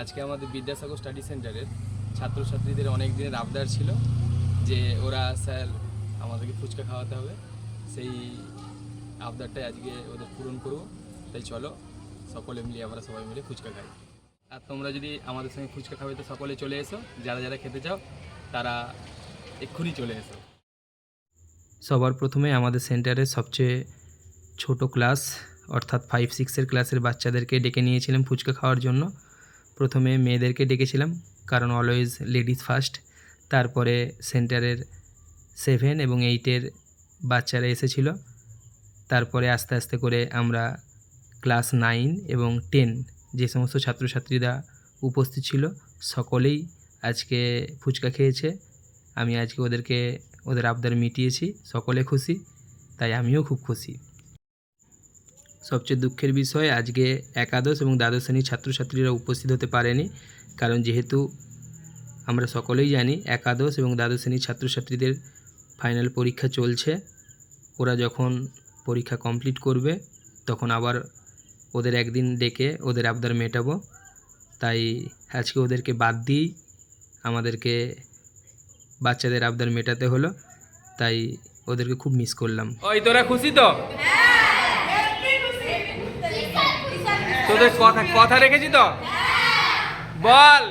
আজকে আমাদের বিদ্যাসাগর স্টাডি সেন্টারের ছাত্রছাত্রীদের অনেক দিনের আবদার ছিল যে ওরা, স্যার, আমাদেরকে ফুচকা খাওয়াতে হবে। সেই আবদারটাই আজকে ওদের পূরণ করব। তাই চলো, সকলে মিলে, আমরা সবাই মিলে ফুচকা খাই। আর তোমরা যদি আমাদের সঙ্গে ফুচকা খাবে, তো সকলে চলে এসো। যারা যারা খেতে চাও, তারা এক্ষুনি চলে এসো। সবার প্রথমে আমাদের সেন্টারে সবচেয়ে ছোট ক্লাস, অর্থাৎ ফাইভ সিক্সের ক্লাসের বাচ্চাদেরকে ডেকে নিয়েছিলাম ফুচকা খাওয়ার জন্য। প্রথমে মেয়েদেরকে ডেকেছিলাম, কারণ অলওয়েজ লেডিস ফার্স্ট তারপরে সেন্টারের সেভেন এবং এইটের বাচ্চারা এসেছিল। তারপরে আস্তে আস্তে করে আমরা ক্লাস নাইন এবং টেন যে সমস্ত ছাত্রছাত্রীরা উপস্থিত ছিল, সকলেই আজকে ফুচকা খেয়েছে। আমি আজকে ওদেরকে, ওদের আবদার মিটিয়েছি, সকলে খুশি, তাই আমিও খুব খুশি। সবচেয়ে দুঃখের বিষয় আজকে একাদশ এবং দ্বাদশ শ্রেণির ছাত্রছাত্রীরা উপস্থিত হতে পারেনি। কারণ যেহেতু আমরা সকলেই জানি একাদশ এবং দ্বাদশ শ্রেণির ছাত্রছাত্রীদের ফাইনাল পরীক্ষা চলছে। ওরা যখন পরীক্ষা কমপ্লিট করবে তখন আবার ওদের একদিন ডেকে ওদের আবদার মেটাবো। তাই আজকে ওদেরকে বাদ দিয়েই আমাদেরকে বাচ্চাদের আবদার মেটাতে হলো। তাই ওদেরকে খুব মিস করলাম। ওই তোরা খুশি তো? তোদের কথা কথা রেখেছি তো? বল।